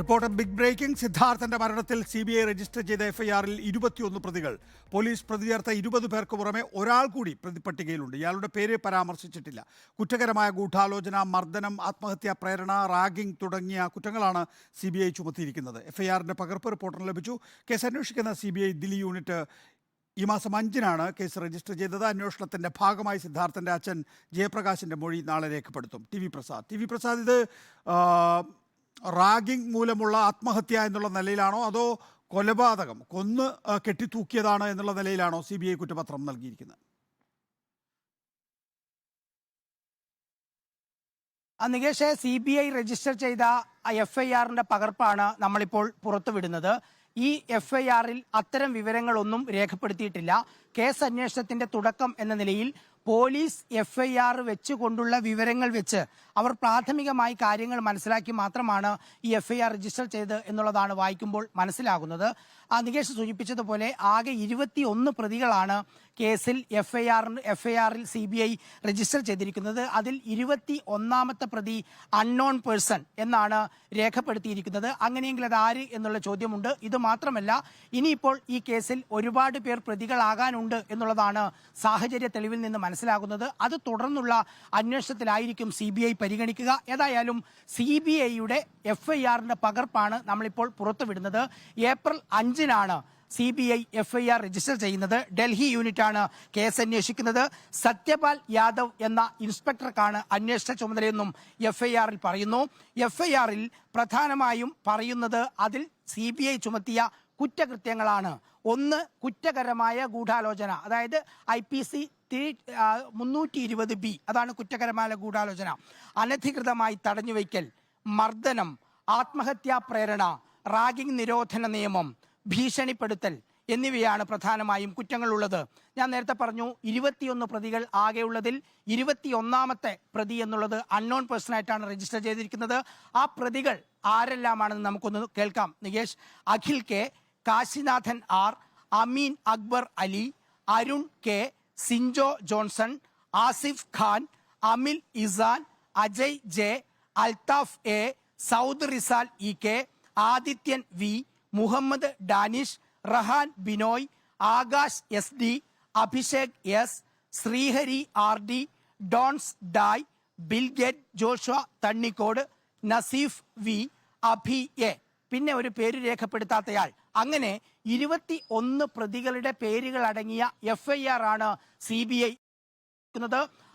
Reporter big breaking സിദ്ധാർത്ഥന്റെ മരണത്തിൽ C B I register ചെയ്ത എഫ്ഐആറിൽ ഇരുപത്തിയൊന്ന് പ്രതികൾ. പോലീസ് പ്രതി ചേർത്ത ഇരുപത് പേർക്ക് പുറമെ ഒരാൾ കൂടി പ്രതിപട്ടികയിലുണ്ട്. ഇയാളുടെ പേര് പരാമർശിച്ചിട്ടില്ല. കുറ്റകരമായ ഗൂഢാലോചന മർദ്ദനം ആത്മഹത്യാ പ്രേരണ റാഗിംഗ് തുടങ്ങിയ കുറ്റങ്ങളാണ് സി ബി ഐ ചുമത്തിയിരിക്കുന്നത്. എഫ്ഐആറിന്റെ പകർപ്പ് റിപ്പോർട്ടിന് ലഭിച്ചു. കേസ് അന്വേഷിക്കുന്ന C B I Delhi unit ഈ മാസം അഞ്ചിനാണ് കേസ് രജിസ്റ്റർ ചെയ്തത്. അന്വേഷണത്തിന്റെ ഭാഗമായി സിദ്ധാർത്ഥന്റെ അച്ഛൻ ജയപ്രകാശിന്റെ മൊഴി നാളെ രേഖപ്പെടുത്തും. T V Prasad. T V Prasad ഇത് റാഗിംഗ് മൂലമുള്ള ആത്മഹത്യ എന്നുള്ള നിലയിലാണോ അതോ കൊലപാതകം കൊന്ന് കെട്ടിത്തൂക്കിയതാണ് എന്നുള്ള നിലയിലാണോ സി ബി ഐ കുറ്റപത്രം നൽകിയിരിക്കുന്നത്? Nikesh C B I register ചെയ്ത എഫ് ഐ ആറിന്റെ പകർപ്പാണ് നമ്മളിപ്പോൾ പുറത്തുവിടുന്നത്. ഈ എഫ് ഐ ആറിൽ അത്തരം വിവരങ്ങളൊന്നും രേഖപ്പെടുത്തിയിട്ടില്ല. കേസ് അന്വേഷണത്തിന്റെ തുടക്കം എന്ന നിലയിൽ പോലീസ് എഫ് ഐ ആർ വെച്ച് കൊണ്ടുള്ള വിവരങ്ങൾ വെച്ച് അവർ പ്രാഥമികമായി കാര്യങ്ങൾ മനസ്സിലാക്കി മാത്രമാണ് ഈ എഫ് ഐ ആർ രജിസ്റ്റർ ചെയ്തത് എന്നുള്ളതാണ് വായിക്കുമ്പോൾ മനസ്സിലാകുന്നത്. നികേഷ് സൂചിപ്പിച്ചതുപോലെ ആകെ ഇരുപത്തി ഒന്ന് പ്രതികളാണ് കേസിൽ എഫ് ഐ ആറിന് എഫ് ഐ ആറിൽ സി ബി ഐ രജിസ്റ്റർ ചെയ്തിരിക്കുന്നത്. അതിൽ ഇരുപത്തി ഒന്നാമത്തെ പ്രതി അൺനോൺ പേഴ്സൺ എന്നാണ് രേഖപ്പെടുത്തിയിരിക്കുന്നത്. അങ്ങനെയെങ്കിൽ അത് ആര് എന്നുള്ള ചോദ്യമുണ്ട്. ഇത് മാത്രമല്ല ഇനിയിപ്പോൾ ഈ കേസിൽ ഒരുപാട് പേർ പ്രതികളാകാനുണ്ട് എന്നുള്ളതാണ് സാഹചര്യ തെളിവിൽ നിന്ന് മനസ്സിലാകുന്നത്. അത് തുടർന്നുള്ള അന്വേഷണത്തിലായിരിക്കും സി ബി ഐ പരിഗണിക്കുക. ഏതായാലും സി ബി ഐയുടെ എഫ് ഐ ആറിന്റെ പകർപ്പാണ് നമ്മളിപ്പോൾ പുറത്തുവിടുന്നത്. ഏപ്രിൽ അഞ്ചിനാണ് C B I F I R register ചെയ്യുന്നത് ഡൽഹി യൂണിറ്റാണ് കേസ് അന്വേഷിക്കുന്നത്. സത്യപാൽ യാദവ് എന്ന ഇൻസ്പെക്ടർക്കാണ് അന്വേഷണ ചുമതലയെന്നും എഫ് ഐ ആറിൽ പറയുന്നു. എഫ്ഐആറിൽ പ്രധാനമായും പറയുന്നത് അതിൽ സി ബി ഐ ചുമത്തിയ കുറ്റകൃത്യങ്ങളാണ്. ഒന്ന് കുറ്റകരമായ ഗൂഢാലോചന. അതായത് ഐ പി സി മുന്നൂറ്റി ഇരുപത് ബി. അതാണ് കുറ്റകരമായ ഗൂഢാലോചന. അനധികൃതമായി തടഞ്ഞുവയ്ക്കൽ മർദ്ദനം ആത്മഹത്യാ പ്രേരണ റാഗിംഗ് നിരോധന നിയമം ഭീഷണിപ്പെടുത്തൽ എന്നിവയാണ് പ്രധാനമായും കുറ്റങ്ങളുള്ളത്. ഞാൻ നേരത്തെ പറഞ്ഞു ഇരുപത്തിയൊന്ന് പ്രതികൾ ആകെയുള്ളതിൽ ഇരുപത്തിയൊന്നാമത്തെ പ്രതി എന്നുള്ളത് അൺനോൺ പേഴ്സൺ ആയിട്ടാണ് രജിസ്റ്റർ ചെയ്തിരിക്കുന്നത്. ആ പ്രതികൾ ആരെല്ലാമാണെന്ന് നമുക്കൊന്ന് കേൾക്കാം. Nikesh Akhil K Kashinathan R Ameen Akbar Ali Arun K Sinjo Johnson Asif Khan Amil Isan Ajay J Althaf A Saud Rizal E K Adithyan V Muhammad Danish Rehan Binoy Akash S D Abhishek S Sreehari R D dawns ഡായ് ബിൽഗേറ്റ് ജോഷ Thannikode Naseef V Abhi A. പിന്നെ ഒരു പേര് രേഖപ്പെടുത്താത്തയാൾ. അങ്ങനെ ഇരുപത്തി ഒന്ന് പ്രതികളുടെ പേരുകൾ അടങ്ങിയ എഫ് ഐ ആർ ആണ് സി ബി ഐ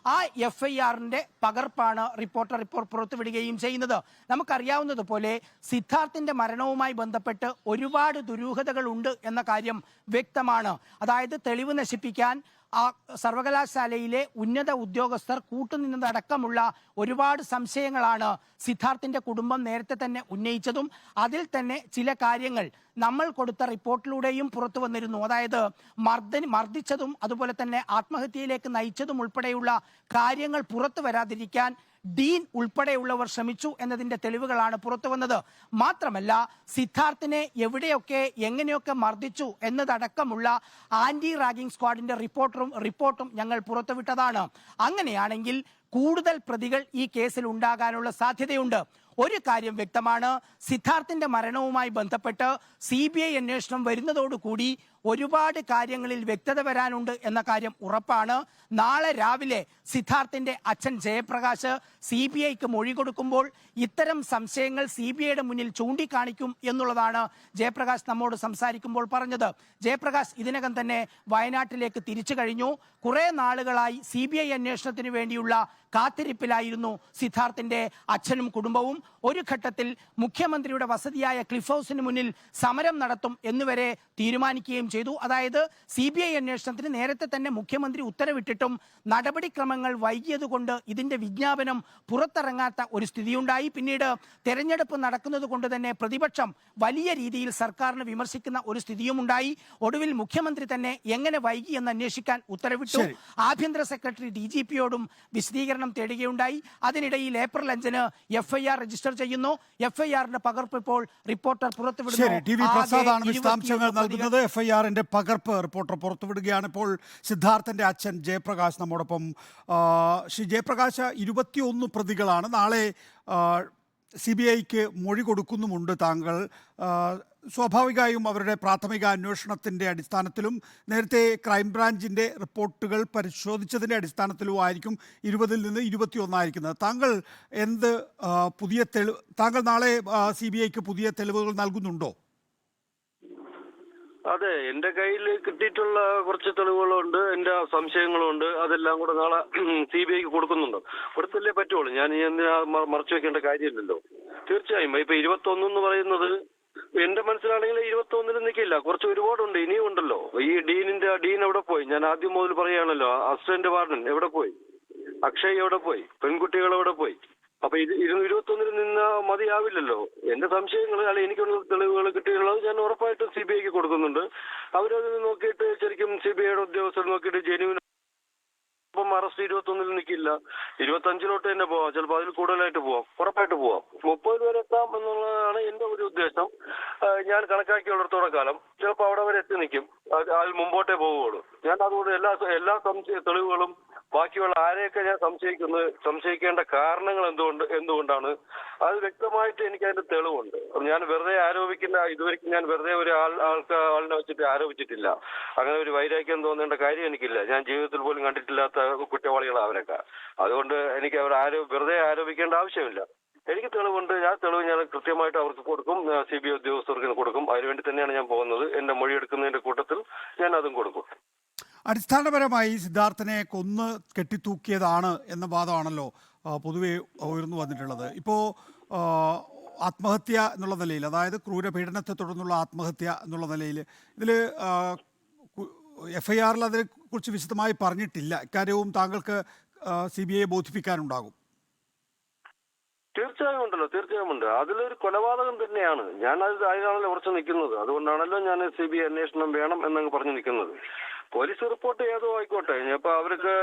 ആ എഫ് ഐ ആറിന്റെ പകർപ്പാണ് റിപ്പോർട്ടർ റിപ്പോർട്ട് പുറത്തുവിടുകയും ചെയ്യുന്നത്. നമുക്കറിയാവുന്നതുപോലെ സിദ്ധാർത്ഥിന്റെ മരണവുമായി ബന്ധപ്പെട്ട് ഒരുപാട് ദുരൂഹതകൾ ഉണ്ട് എന്ന കാര്യം വ്യക്തമാണ്. അതായത് തെളിവ് നശിപ്പിക്കാൻ ആ സർവകലാശാലയിലെ ഉന്നത ഉദ്യോഗസ്ഥർ കൂട്ടുനിന്നതടക്കമുള്ള ഒരുപാട് സംശയങ്ങളാണ് സിദ്ധാർത്ഥിന്റെ കുടുംബം നേരത്തെ തന്നെ ഉന്നയിച്ചതും അതിൽ തന്നെ ചില കാര്യങ്ങൾ നമ്മൾ കൊടുത്ത റിപ്പോർട്ടിലൂടെയും പുറത്തു വന്നിരുന്നു. അതായത് മർദ്ദന മർദ്ദിച്ചതും അതുപോലെ തന്നെ ആത്മഹത്യയിലേക്ക് നയിച്ചതും ഉൾപ്പെടെയുള്ള കാര്യങ്ങൾ പുറത്തു വരാതിരിക്കാൻ ഡീൻ ഉൾപ്പെടെയുള്ളവർ ശ്രമിച്ചു എന്നതിന്റെ തെളിവുകളാണ് പുറത്തു വന്നത്. മാത്രമല്ല സിദ്ധാർത്ഥിനെ എവിടെയൊക്കെ എങ്ങനെയൊക്കെ മർദ്ദിച്ചു എന്നതടക്കമുള്ള ആന്റി റാഗിംഗ് സ്ക്വാഡിന്റെ റിപ്പോർട്ടറും റിപ്പോർട്ടും ഞങ്ങൾ പുറത്തുവിട്ടതാണ്. അങ്ങനെയാണെങ്കിൽ കൂടുതൽ പ്രതികൾ ഈ കേസിൽ ഉണ്ടാകാനുള്ള സാധ്യതയുണ്ട്. ഒരു കാര്യം വ്യക്തമാണ് സിദ്ധാർത്ഥിന്റെ മരണവുമായി ബന്ധപ്പെട്ട് സി ബി ഐ അന്വേഷണം വരുന്നതോടുകൂടി ഒരുപാട് കാര്യങ്ങളിൽ വ്യക്തത വരാനുണ്ട് എന്ന കാര്യം ഉറപ്പാണ്. നാളെ രാവിലെ സിദ്ധാർത്ഥിന്റെ അച്ഛൻ ജയപ്രകാശ് സി ബി ഐക്ക് മൊഴി കൊടുക്കുമ്പോൾ ഇത്തരം സംശയങ്ങൾ സി ബി ഐയുടെ മുന്നിൽ ചൂണ്ടിക്കാണിക്കും എന്നുള്ളതാണ് ജയപ്രകാശ് നമ്മോട് സംസാരിക്കുമ്പോൾ പറഞ്ഞത്. ജയപ്രകാശ് ഇതിനകം തന്നെ വയനാട്ടിലേക്ക് തിരിച്ചു കഴിഞ്ഞു. കുറെ നാളുകളായി സി ബി ഐ അന്വേഷണത്തിന് വേണ്ടിയുള്ള കാത്തിരിപ്പിലായിരുന്നു സിദ്ധാർത്ഥിന്റെ അച്ഛനും കുടുംബവും. ഒരു ഘട്ടത്തിൽ മുഖ്യമന്ത്രിയുടെ വസതിയായ ക്ലിഫ് ഹൗസിന് മുന്നിൽ സമരം നടത്തും എന്നുവരെ തീരുമാനിക്കുകയും ചെയ്തു. അതായത് സി ബി ഐ അന്വേഷണത്തിന് നേരത്തെ തന്നെ മുഖ്യമന്ത്രി ഉത്തരവിട്ടിട്ടും നടപടിക്രമങ്ങൾ വൈകിയതുകൊണ്ട് ഇതിന്റെ വിജ്ഞാപനം പുറത്തിറങ്ങാത്ത ഒരു സ്ഥിതിയുണ്ടായി. പിന്നീട് തെരഞ്ഞെടുപ്പ് നടക്കുന്നത് കൊണ്ട് തന്നെ പ്രതിപക്ഷം വലിയ രീതിയിൽ സർക്കാരിനെ വിമർശിക്കുന്ന ഒരു സ്ഥിതിയുമുണ്ടായി. ഒടുവിൽ മുഖ്യമന്ത്രി തന്നെ എങ്ങനെ വൈകി എന്ന് അന്വേഷിക്കാൻ ഉത്തരവിട്ടു. ആഭ്യന്തര സെക്രട്ടറി ഡി ജി പിയോടും വിശദീകരണം തേടുകയുണ്ടായി. അതിനിടയിൽ ഏപ്രിൽ അഞ്ചിന് എഫ് ഐ ആർ രജിസ്റ്റർ ചെയ്യുന്നു. എഫ് ഐ ആറിന്റെ പകർപ്പ് ഇപ്പോൾ റിപ്പോർട്ടർ പുറത്തുവിടുന്നു. ടി വി പ്രസാദാണ് 21 വിശദാംശങ്ങൾ നൽകുന്നത്. എഫ് ഐ ആറിന്റെ പകർപ്പ് റിപ്പോർട്ടർ പുറത്തുവിടുകയാണ്. ഇപ്പോൾ സിദ്ധാർത്ഥന്റെ അച്ഛൻ ജയപ്രകാശ് നമ്മോടൊപ്പം. ശ്രീ ജയപ്രകാശ് ഇരുപത്തിയൊന്ന് പ്രതികളാണ്. നാളെ സി ബി ഐക്ക് മൊഴി കൊടുക്കുന്നുമുണ്ട് താങ്കൾ. സ്വാഭാവികമായും അവരുടെ പ്രാഥമിക അന്വേഷണത്തിന്റെ അടിസ്ഥാനത്തിലും നേരത്തെ ക്രൈംബ്രാഞ്ചിന്റെ റിപ്പോർട്ടുകൾ പരിശോധിച്ചതിന്റെ അടിസ്ഥാനത്തിലും ആയിരിക്കും ഇരുപതിൽ നിന്ന് ഇരുപത്തിയൊന്നായിരിക്കുന്നത്. താങ്കൾ എന്ത് പുതിയ തെളിവ് താങ്കൾ നാളെ സി ബി ഐക്ക് പുതിയ തെളിവുകൾ നൽകുന്നുണ്ടോ? അതെ എന്റെ കയ്യിൽ കിട്ടിയിട്ടുള്ള കുറച്ച് തെളിവുകളുണ്ട് എന്റെ സംശയങ്ങളുണ്ട് അതെല്ലാം കൂടെ നാളെ സി ബി ഐക്ക് കൊടുക്കുന്നുണ്ട്. കൊടുത്തല്ലേ പറ്റുള്ളൂ. ഞാൻ എന്തിനാ മറച്ചു വെക്കേണ്ട കാര്യമില്ലല്ലോ. തീർച്ചയായും. ഇപ്പൊ ഇരുപത്തൊന്ന് എന്ന് പറയുന്നത് എന്റെ മനസ്സിലാണെങ്കിൽ ഇരുപത്തൊന്നിന് നിൽക്കില്ല. കുറച്ച് ഒരുപാടുണ്ട് ഇനിയും ഉണ്ടല്ലോ. ഈ ഡീനിന്റെ ഡീൻ എവിടെ പോയി? ഞാൻ ആദ്യം മുതൽ പറയുകയാണല്ലോ അസിസ്റ്റന്റ് വാർഡൻ എവിടെ പോയി? അക്ഷയ് എവിടെ പോയി? പെൺകുട്ടികൾ എവിടെ പോയി? അപ്പൊ ഇത് ഇരുപത്തൊന്നിൽ നിന്ന് മതിയാവില്ലല്ലോ. എന്റെ സംശയങ്ങൾ അല്ലെ എനിക്കുള്ള തെളിവുകൾ കിട്ടിയിട്ടുള്ളത് ഞാൻ ഉറപ്പായിട്ടും സി ബി ഐക്ക് കൊടുക്കുന്നുണ്ട് അവരത് നോക്കിയിട്ട് ശരിക്കും സി ബി ഐയുടെ ഉദ്യോഗസ്ഥർ നോക്കിയിട്ട് ജെന്യൂൻ ഇപ്പം അറസ്റ്റ് ഇരുപത്തൊന്നിൽ നിൽക്കില്ല ഇരുപത്തഞ്ചിലോട്ട് തന്നെ പോവാം. ചിലപ്പോൾ അതിൽ കൂടുതലായിട്ട് പോവാം. ഉറപ്പായിട്ട് പോവാം. മുപ്പത് വരെ എത്താം എന്നുള്ളതാണ് എന്റെ ഒരു ഉദ്ദേശം. ഞാൻ കണക്കാക്കിയുള്ളിടത്തോളം കാലം. ചിലപ്പോൾ അവിടെ വരെ എത്തി നിൽക്കും അത് അതിൽ മുമ്പോട്ടേ പോവുകയുള്ളൂ. ഞാൻ അതുകൊണ്ട് എല്ലാ എല്ലാ സംശയ തെളിവുകളും ബാക്കിയുള്ള ആരെയൊക്കെ ഞാൻ സംശയിക്കുന്നത് സംശയിക്കേണ്ട കാരണങ്ങൾ എന്തുകൊണ്ട് എന്തുകൊണ്ടാണ്? അത് വ്യക്തമായിട്ട് എനിക്ക് അതിന്റെ തെളിവുണ്ട് ഞാൻ വെറുതെ ആരോപിക്കുന്ന ഇതുവരെയ്ക്കും ഞാൻ വെറുതെ ഒരു ആൾ ആൾക്ക് ആളിനെ വെച്ചിട്ട് ആരോപിച്ചിട്ടില്ല. അങ്ങനെ ഒരു വൈരാഗ്യം തോന്നേണ്ട കാര്യം എനിക്കില്ല. ഞാൻ ജീവിതത്തിൽ പോലും കണ്ടിട്ടില്ലാത്ത കുറ്റവാളികളാണ് അവരൊക്കെ. അതുകൊണ്ട് എനിക്ക് അവർ ആരോ വെറുതെ ആരോപിക്കേണ്ട ആവശ്യമില്ല. എനിക്ക് തെളിവുണ്ട്. ഞാൻ തെളിവ് ഞാൻ കൃത്യമായിട്ട് അവർക്ക് കൊടുക്കും. സി ബി ഐ ഉദ്യോഗസ്ഥർക്ക് കൊടുക്കും. അതിനുവേണ്ടി തന്നെയാണ് ഞാൻ പോകുന്നത്. എന്റെ മൊഴിയെടുക്കുന്നതിന്റെ കൂട്ടത്തിൽ ഞാൻ അതും കൊടുക്കും. അടിസ്ഥാനപരമായി സിദ്ധാർത്ഥനെ കൊന്ന് കെട്ടിത്തൂക്കിയതാണ് എന്ന വാദമാണല്ലോ പൊതുവെ ഉയർന്നു വന്നിട്ടുള്ളത്. ഇപ്പോൾ ആത്മഹത്യ എന്നുള്ള നിലയിൽ അതായത് ക്രൂരപീഡനത്തെ തുടർന്നുള്ള ആത്മഹത്യ എന്നുള്ള നിലയിൽ ഇതിൽ എഫ് ഐ ആറിൽ അതിനെക്കുറിച്ച് വിശദമായി പറഞ്ഞിട്ടില്ല. ഇക്കാര്യവും താങ്കൾക്ക് സി ബി ഐയെ ബോധിപ്പിക്കാനുണ്ടാകും. തീർച്ചയായും ഉണ്ടല്ലോ തീർച്ചയായും ഉണ്ട്. അതിലൊരു കൊലപാതകം തന്നെയാണ്. ഞാൻ അത് അതിനാണല്ലോ ഉറച്ചു നിൽക്കുന്നത്. അതുകൊണ്ടാണല്ലോ ഞാൻ സി ബി ഐ അന്വേഷണം വേണം എന്നങ്ങ് പറഞ്ഞു നിൽക്കുന്നത്. പോലീസ് റിപ്പോർട്ട് ഏതോ ആയിക്കോട്ടെ. ഇനിയിപ്പോ അവർക്ക്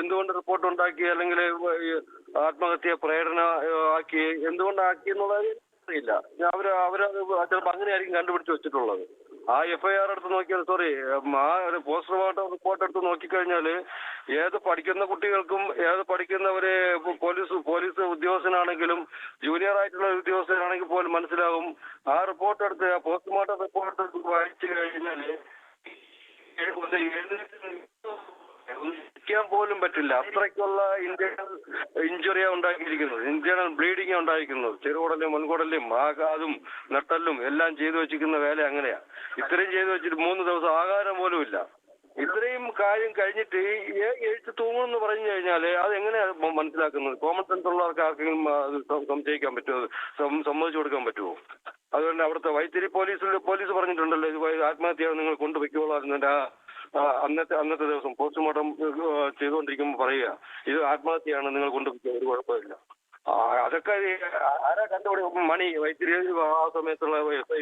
എന്തുകൊണ്ട് റിപ്പോർട്ട് ഉണ്ടാക്കി അല്ലെങ്കിൽ ആത്മഹത്യ പ്രേരണ ആക്കി എന്തുകൊണ്ടാക്കി എന്നുള്ളത് അറിയില്ല. അവർ അവരത് ചിലപ്പോൾ അങ്ങനെയായിരിക്കും കണ്ടുപിടിച്ച് വെച്ചിട്ടുള്ളത്. ആ എഫ്ഐആർ എടുത്ത് നോക്കിയാൽ സോറി ആ ഒരു പോസ്റ്റ്മോർട്ടം റിപ്പോർട്ട് എടുത്ത് നോക്കിക്കഴിഞ്ഞാൽ ഏത് പഠിക്കുന്ന കുട്ടികൾക്കും ഏത് പഠിക്കുന്നവര് പോലീസ് പോലീസ് ഉദ്യോഗസ്ഥനാണെങ്കിലും ജൂനിയർ ആയിട്ടുള്ള ഉദ്യോഗസ്ഥനാണെങ്കിൽ പോലും മനസ്സിലാവും. ആ റിപ്പോർട്ട് എടുത്ത് ആ പോസ്റ്റ്മോർട്ടം റിപ്പോർട്ട് വായിച്ചു കഴിഞ്ഞാൽ ഇരിക്കാൻ പോലും പറ്റില്ല. അത്രയ്ക്കുള്ള ഇന്റേണൽ ഇഞ്ചുറിയാ ഉണ്ടാക്കിയിരിക്കുന്നത്. ഇന്റേണൽ ബ്ലീഡിംഗ് ഉണ്ടായിരിക്കുന്നത് ചെറുകുടലും മുൻകുടലും ആഘാതും നട്ടലും എല്ലാം ചെയ്തു വെച്ചിരിക്കുന്ന വേല അങ്ങനെയാ. ഇത്രയും ചെയ്തു വെച്ചിട്ട് മൂന്ന് ദിവസം ആഹാരം പോലും ഇല്ല. ഇത്രയും കാര്യം കഴിഞ്ഞിട്ട് എഴുത്ത് തൂങ്ങുമെന്ന് പറഞ്ഞു കഴിഞ്ഞാൽ അത് എങ്ങനെയാണ് മനസ്സിലാക്കുന്നത്? കോമൺ സെൻസ് ഉള്ളവർക്ക് ആർക്കെങ്കിലും സംശയിക്കാൻ പറ്റുമോ? സമ്മതിച്ചു കൊടുക്കാൻ പറ്റുമോ? അതുകൊണ്ട് അവിടുത്തെ വൈത്തിരി പോലീസിൽ പോലീസ് പറഞ്ഞിട്ടുണ്ടല്ലോ ഇത് ആത്മഹത്യയാണ് ആത്മഹത്യ നിങ്ങൾ ആ ആ, അന്നത്തെ അന്നത്തെ ദിവസം പോസ്റ്റ്മോർട്ടം ചെയ്തുകൊണ്ടിരിക്കുമ്പോൾ പറയുക. ഇത് ആത്മഹത്യയാണ് നിങ്ങൾ കൊണ്ടുപോയി ഒരു കുഴപ്പമില്ല. അതൊക്കെ ആരാ കണ്ടുപിടി മണി വൈത്തിരി ആ സമയത്തുള്ള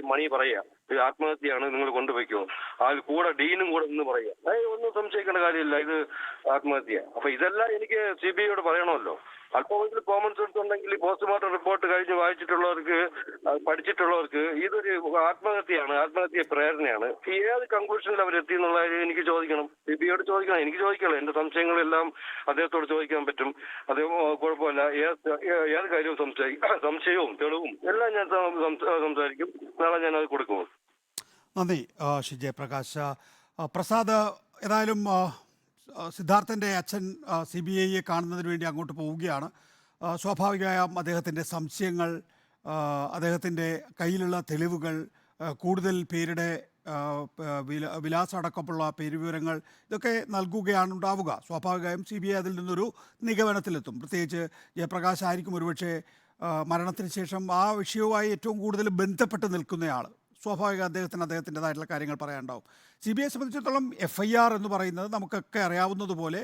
മണി പറയുക. ആത്മഹത്യയാണ് നിങ്ങൾ കൊണ്ടുപോയിക്കോ അതിൽ കൂടെ ഡീനും കൂടെ എന്ന് പറയുക. ഒന്നും സംശയിക്കേണ്ട കാര്യമില്ല. ഇത് ആത്മഹത്യ. അപ്പൊ ഇതെല്ലാം എനിക്ക് സി ബി ഐയോട് പറയണമല്ലോ. അല്പമെങ്കിലും കോമൺ സെൻസ് ഉണ്ടെങ്കിൽ പോസ്റ്റ്മോർട്ടം റിപ്പോർട്ട് കഴിഞ്ഞ് വായിച്ചിട്ടുള്ളവർക്ക് പഠിച്ചിട്ടുള്ളവർക്ക് ഇതൊരു ആത്മഹത്യയാണ് ആത്മഹത്യ പ്രേരണയാണ്. ഏത് കൺക്ലൂഷനിൽ അവരെത്തി എന്നുള്ള എനിക്ക് ചോദിക്കണം. സി ബി ഐയോട് ചോദിക്കണം. എനിക്ക് ചോദിക്കണം. എന്റെ സംശയങ്ങളെല്ലാം അദ്ദേഹത്തോട് ചോദിക്കാൻ പറ്റും. അദ്ദേഹം കുഴപ്പമില്ല. ഏത് കാര്യവും സംശയി സംശയവും തെളിവും എല്ലാം ഞാൻ സംസാരിക്കും. നാളെ ഞാൻ അത് കൊടുക്കും. നന്ദി ആ, പ്രകാശ്. പ്രസാദ് ഏതായാലും സിദ്ധാർത്ഥന്റെ അച്ഛൻ സി ബി ഐയെ കാണുന്നതിന് വേണ്ടി അങ്ങോട്ട് പോവുകയാണ്. സ്വാഭാവികമായ അദ്ദേഹത്തിന്റെ സംശയങ്ങൾ അദ്ദേഹത്തിന്റെ കയ്യിലുള്ള തെളിവുകൾ കൂടുതൽ പേരുടെ വിലാസം അടക്കമുള്ള പേരുവിവരങ്ങൾ ഇതൊക്കെ നൽകുകയാണ് ഉണ്ടാവുക. സ്വാഭാവികമായും സി ബി ഐ അതിൽ നിന്നൊരു നിഗമനത്തിലെത്തും. പ്രത്യേകിച്ച് ജയപ്രകാശ് ആയിരിക്കും ഒരുപക്ഷെ മരണത്തിന് ശേഷം ആ വിഷയവുമായി ഏറ്റവും കൂടുതൽ ബന്ധപ്പെട്ട് നിൽക്കുന്നയാൾ സ്വാഭാവിക അദ്ദേഹത്തിന് അദ്ദേഹത്തിന്റെതായിട്ടുള്ള കാര്യങ്ങൾ പറയാനുണ്ടാവും. സി ബി ഐ സംബന്ധിച്ചിടത്തോളം എഫ് ഐ ആർ എന്ന് പറയുന്നത് നമുക്കൊക്കെ അറിയാവുന്നതുപോലെ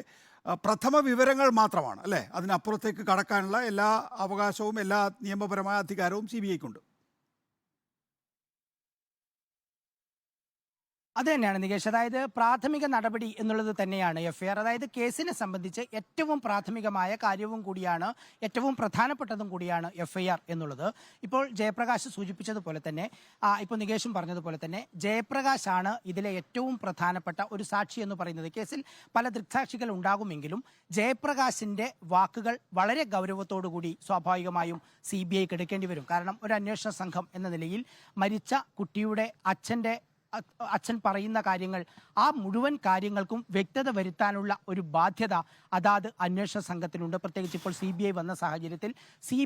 പ്രഥമ വിവരങ്ങൾ മാത്രമാണ് അല്ലേ? അതിനപ്പുറത്തേക്ക് കടക്കാനുള്ള എല്ലാ അവകാശവും എല്ലാ നിയമപരമായ അധികാരവും സി ബി ഐക്കുണ്ട് അത് തന്നെയാണ് നികേഷ്. അതായത് പ്രാഥമിക നടപടി എന്നുള്ളത് തന്നെയാണ് എഫ്ഐആർ. അതായത് കേസിനെ സംബന്ധിച്ച് ഏറ്റവും പ്രാഥമികമായ കാര്യവും കൂടിയാണ് ഏറ്റവും പ്രധാനപ്പെട്ടതും കൂടിയാണ് എഫ്ഐആർ എന്നുള്ളത്. ഇപ്പോൾ ജയപ്രകാശ് സൂചിപ്പിച്ചതുപോലെ തന്നെ ഇപ്പോൾ നികേഷും പറഞ്ഞതുപോലെ തന്നെ ജയപ്രകാശ് ആണ് ഇതിലെ ഏറ്റവും പ്രധാനപ്പെട്ട ഒരു സാക്ഷി എന്ന് പറയുന്നത്. കേസിൽ പല ദൃക്സാക്ഷികൾ ഉണ്ടാകുമെങ്കിലും ജയപ്രകാശിന്റെ വാക്കുകൾ വളരെ ഗൗരവത്തോടു കൂടി സ്വാഭാവികമായും സി ബി ഐക്ക് എടുക്കേണ്ടി വരും. കാരണം ഒരു അന്വേഷണ സംഘം എന്ന നിലയിൽ മരിച്ച കുട്ടിയുടെ അച്ഛന്റെ അച്ഛൻ പറയുന്ന കാര്യങ്ങൾ ആ മുഴുവൻ കാര്യങ്ങൾക്കും വ്യക്തത വരുത്താനുള്ള ഒരു ബാധ്യത അതാത് അന്വേഷണ സംഘത്തിനുണ്ട്. പ്രത്യേകിച്ച് ഇപ്പോൾ സി വന്ന സാഹചര്യത്തിൽ സി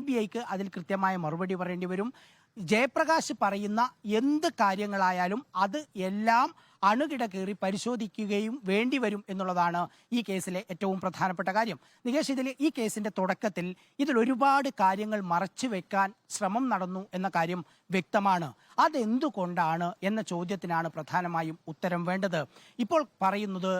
അതിൽ കൃത്യമായ മറുപടി പറയേണ്ടി വരും. ജയപ്രകാശ് പറയുന്ന എന്ത് കാര്യങ്ങളായാലും അത് എല്ലാം അണുകിട കയറി പരിശോധിക്കുകയും വേണ്ടി വരും എന്നുള്ളതാണ് ഈ കേസിലെ ഏറ്റവും പ്രധാനപ്പെട്ട കാര്യം. നികേഷ് ഇതിൽ ഈ കേസിന്റെ തുടക്കത്തിൽ ഇതിൽ ഒരുപാട് കാര്യങ്ങൾ മറച്ചു വെക്കാൻ ശ്രമം നടന്നു എന്ന കാര്യം വ്യക്തമാണ്. അതെന്തുകൊണ്ടാണ് എന്ന ചോദ്യത്തിനാണ് പ്രധാനമായും ഉത്തരം വേണ്ടത്. ഇപ്പോൾ പറയുന്നത്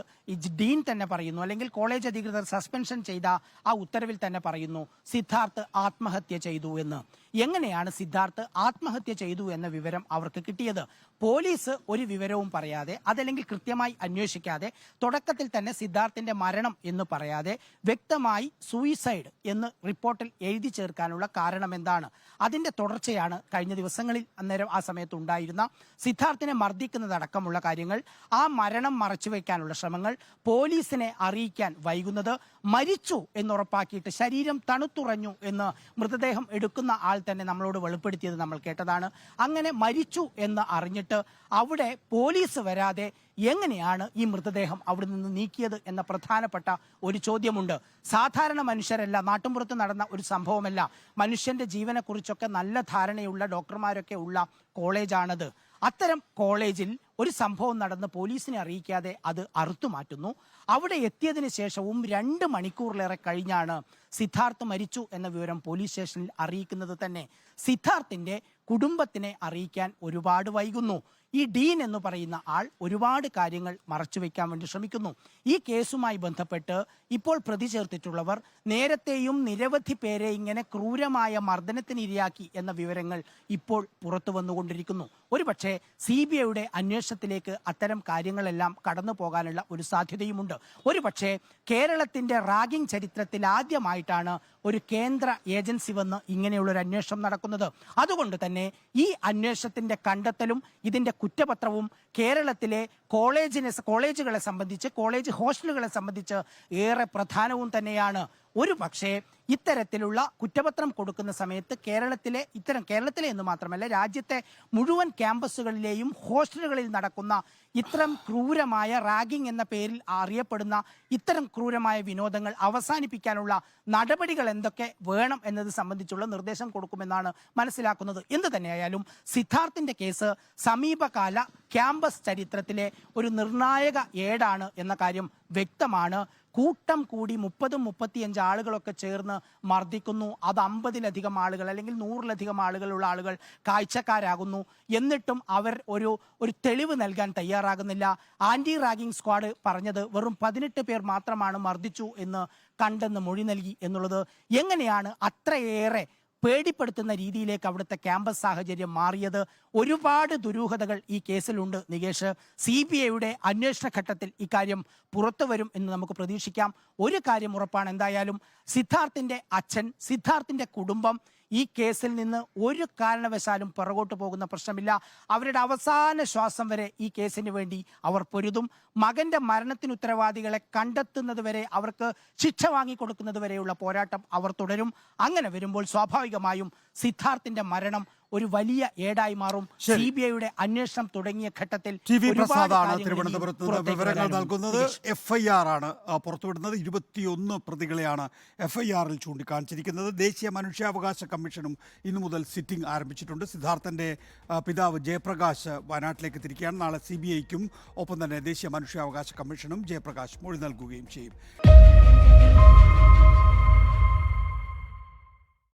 ഡീൻ തന്നെ പറയുന്നു അല്ലെങ്കിൽ കോളേജ് അധികൃതർ സസ്പെൻഷൻ ചെയ്ത ആ ഉത്തരവിൽ തന്നെ പറയുന്നു സിദ്ധാർത്ഥ് ആത്മഹത്യ ചെയ്തു എന്ന്. എങ്ങനെയാണ് സിദ്ധാർത്ഥ് ആത്മഹത്യ ചെയ്തു എന്ന വിവരം അവർക്ക് കിട്ടിയത്? പോലീസ് ഒരു വിവരവും പറയാതെ അതല്ലെങ്കിൽ കൃത്യമായി അന്വേഷിക്കാതെ തുടക്കത്തിൽ തന്നെ സിദ്ധാർത്ഥിന്റെ മരണം എന്ന് പറയാതെ വ്യക്തമായി സൂയിസൈഡ് എന്ന് റിപ്പോർട്ടിൽ എഴുതി ചേർക്കാനുള്ള കാരണം എന്താണ്? അതിന്റെ തുടർച്ചയാണ് കഴിഞ്ഞ ദിവസങ്ങളിൽ അന്നേരം ആ സമയത്ത് ഉണ്ടായിരുന്ന സിദ്ധാർത്ഥിനെ മർദ്ദിക്കുന്നതടക്കമുള്ള കാര്യങ്ങൾ ആ മരണം മറച്ചുവെക്കാനുള്ള ശ്രമങ്ങൾ പോലീസിനെ അറിയിക്കാൻ വൈകുന്നത് മരിച്ചു എന്നുറപ്പാക്കിയിട്ട് ശരീരം തണുത്തുറഞ്ഞു എന്ന് മൃതദേഹം എടുക്കുന്ന ആൾ തന്നെ നമ്മളോട് വെളിപ്പെടുത്തിയത് നമ്മൾ കേട്ടതാണ്. അങ്ങനെ മരിച്ചു എന്ന് അറിഞ്ഞിട്ട് അവിടെ പോലീസ് വരാതെ എങ്ങനെയാണ് ഈ മൃതദേഹം അവിടെ നിന്ന് നീക്കിയത് എന്ന പ്രധാനപ്പെട്ട ഒരു ചോദ്യമുണ്ട്. സാധാരണ മനുഷ്യരല്ല നാട്ടുമ്പുറത്ത് നടന്ന ഒരു സംഭവമല്ല. മനുഷ്യന്റെ ജീവനെക്കുറിച്ചൊക്കെ നല്ല ധാരണയുള്ള ഡോക്ടർമാരൊക്കെ ഉള്ള കോളേജാണത്. അത്തരം കോളേജിൽ ഒരു സംഭവം നടന്ന് പോലീസിനെ അറിയിക്കാതെ അത് അറുത്തു മാറ്റുന്നു. അവിടെ എത്തിയതിനു ശേഷവും രണ്ട് മണിക്കൂറിലേറെ കഴിഞ്ഞാണ് സിദ്ധാർത്ഥ് മരിച്ചു എന്ന വിവരം പോലീസ് സ്റ്റേഷനിൽ അറിയിക്കുന്നത് തന്നെ. സിദ്ധാർത്ഥിന്റെ കുടുംബത്തിനെ അറിയിക്കാൻ ഒരുപാട് വൈകുന്നു. ഈ ഡീൻ എന്ന് പറയുന്ന ആൾ ഒരുപാട് കാര്യങ്ങൾ മറച്ചുവെക്കാൻ വേണ്ടി ശ്രമിക്കുന്നു. ഈ കേസുമായി ബന്ധപ്പെട്ട് ഇപ്പോൾ പ്രതി ചേർത്തിട്ടുള്ളവർ നേരത്തെയും നിരവധി പേരെ ഇങ്ങനെ ക്രൂരമായ മർദ്ദനത്തിന് ഇരയാക്കി എന്ന വിവരങ്ങൾ ഇപ്പോൾ പുറത്തു വന്നുകൊണ്ടിരിക്കുന്നു. ഒരുപക്ഷെ സി ബി ഐയുടെ അന്വേഷണത്തിലേക്ക് അത്തരം കാര്യങ്ങളെല്ലാം കടന്നു പോകാനുള്ള ഒരു സാധ്യതയുമുണ്ട്. ഒരുപക്ഷെ കേരളത്തിന്റെ റാഗിംഗ് ചരിത്രത്തിൽ ആദ്യമായിട്ടാണ് ഒരു കേന്ദ്ര ഏജൻസി വന്ന് ഇങ്ങനെയുള്ള ഒരു അന്വേഷണം നടക്കുന്നത്. അതുകൊണ്ട് തന്നെ ഈ അന്വേഷണത്തിന്റെ കണ്ടെത്തലും ഇതിന്റെ കുറ്റപത്രവും കേരളത്തിലെ കോളേജിനെ കോളേജുകളെ സംബന്ധിച്ച് കോളേജ് ഹോസ്റ്റലുകളെ സംബന്ധിച്ച് ഏറെ പ്രധാനവും തന്നെയാണ് ഒരു പക്ഷേ ഇത്തരത്തിലുള്ള കുറ്റപത്രം കൊടുക്കുന്ന സമയത്ത് കേരളത്തിലെ ഇത്തരം കേരളത്തിലെ എന്ന് മാത്രമല്ല രാജ്യത്തെ മുഴുവൻ ക്യാമ്പസുകളിലെയും ഹോസ്റ്റലുകളിൽ നടക്കുന്ന ഇത്തരം ക്രൂരമായ റാഗിംഗ് എന്ന പേരിൽ അറിയപ്പെടുന്ന ഇത്തരം ക്രൂരമായ വിനോദങ്ങൾ അവസാനിപ്പിക്കാനുള്ള നടപടികൾ എന്തൊക്കെ വേണം എന്നത് സംബന്ധിച്ചുള്ള നിർദ്ദേശം കൊടുക്കുമെന്നാണ് മനസ്സിലാക്കുന്നത്. എന്ത് തന്നെയായാലും സിദ്ധാർത്ഥിന്റെ കേസ് സമീപകാല ക്യാമ്പസ് ചരിത്രത്തിലെ ഒരു നിർണായക ഏടാണ് എന്ന കാര്യം വ്യക്തമാണ്. കൂട്ടം കൂടി മുപ്പതും മുപ്പത്തിയഞ്ച് ആളുകളൊക്കെ ചേർന്ന് മർദ്ദിക്കുന്നു. അത് അമ്പതിലധികം ആളുകൾ അല്ലെങ്കിൽ നൂറിലധികം ആളുകളുള്ള ആളുകൾ കാഴ്ചക്കാരാകുന്നു. എന്നിട്ടും അവർ ഒരു ഒരു തെളിവ് നൽകാൻ തയ്യാറാകുന്നില്ല. ആന്റി റാഗിംഗ് സ്ക്വാഡ് പറഞ്ഞത് വെറും പതിനെട്ട് പേർ മാത്രമാണ് മർദ്ദിച്ചു എന്ന് കണ്ടെന്ന് മൊഴി നൽകി എന്നുള്ളത്. എങ്ങനെയാണ് അത്രയേറെ പേടിപ്പെടുത്തുന്ന രീതിയിലേക്ക് അവിടുത്തെ ക്യാമ്പസ് സാഹചര്യം മാറിയത് ഒരുപാട് ദുരൂഹതകൾ ഈ കേസിലുണ്ട് നികേഷ്. സി ബി ഐയുടെ അന്വേഷണ ഘട്ടത്തിൽ ഇക്കാര്യം പുറത്തു വരും എന്ന് നമുക്ക് പ്രതീക്ഷിക്കാം. ഒരു കാര്യം ഉറപ്പാണ് എന്തായാലും സിദ്ധാർത്ഥിന്റെ അച്ഛൻ സിദ്ധാർത്ഥിന്റെ കുടുംബം ഈ കേസിൽ നിന്ന് ഒരു കാരണവശാലും പുറകോട്ട് പോകുന്ന പ്രശ്നമില്ല. അവരുടെ അവസാന ശ്വാസം വരെ ഈ കേസിന് വേണ്ടി അവർ പൊരുതും. മകന്റെ മരണത്തിന് ഉത്തരവാദികളെ കണ്ടെത്തുന്നത് വരെ അവർക്ക് ശിക്ഷ വാങ്ങിക്കൊടുക്കുന്നത് വരെയുള്ള പോരാട്ടം അവർ തുടരും. അങ്ങനെ വരുമ്പോൾ സ്വാഭാവികമായും സിദ്ധാർത്ഥിന്റെ മരണം ഒരു വലിയ ഏടായി മാറും. സി ബി ഐയുടെ അന്വേഷണം തുടങ്ങിയ ഘട്ടത്തിൽ പ്രസാദാണ് തിരുവനന്തപുരത്ത് വിവരങ്ങൾ നൽകുന്നത്. എഫ്ഐആർ എഫ് ഐ ആർ ആണ് പുറത്തുവിടുന്നത്. ഇരുപത്തിയൊന്ന് പ്രതികളെയാണ് എഫ് ഐ ആറിൽ ചൂണ്ടിക്കാണിച്ചിരിക്കുന്നത്. ദേശീയ മനുഷ്യാവകാശ കമ്മീഷനും ഇന്നു മുതൽ സിറ്റിംഗ് ആരംഭിച്ചിട്ടുണ്ട്. സിദ്ധാർത്ഥന്റെ പിതാവ് ജയപ്രകാശ് വയനാട്ടിലേക്ക് തിരിക്കുകയാണ്. നാളെ സി ബി ഐക്കും ഒപ്പം തന്നെ ദേശീയ മനുഷ്യാവകാശ കമ്മീഷനും ജയപ്രകാശ് മൊഴി നൽകുകയും ചെയ്യും.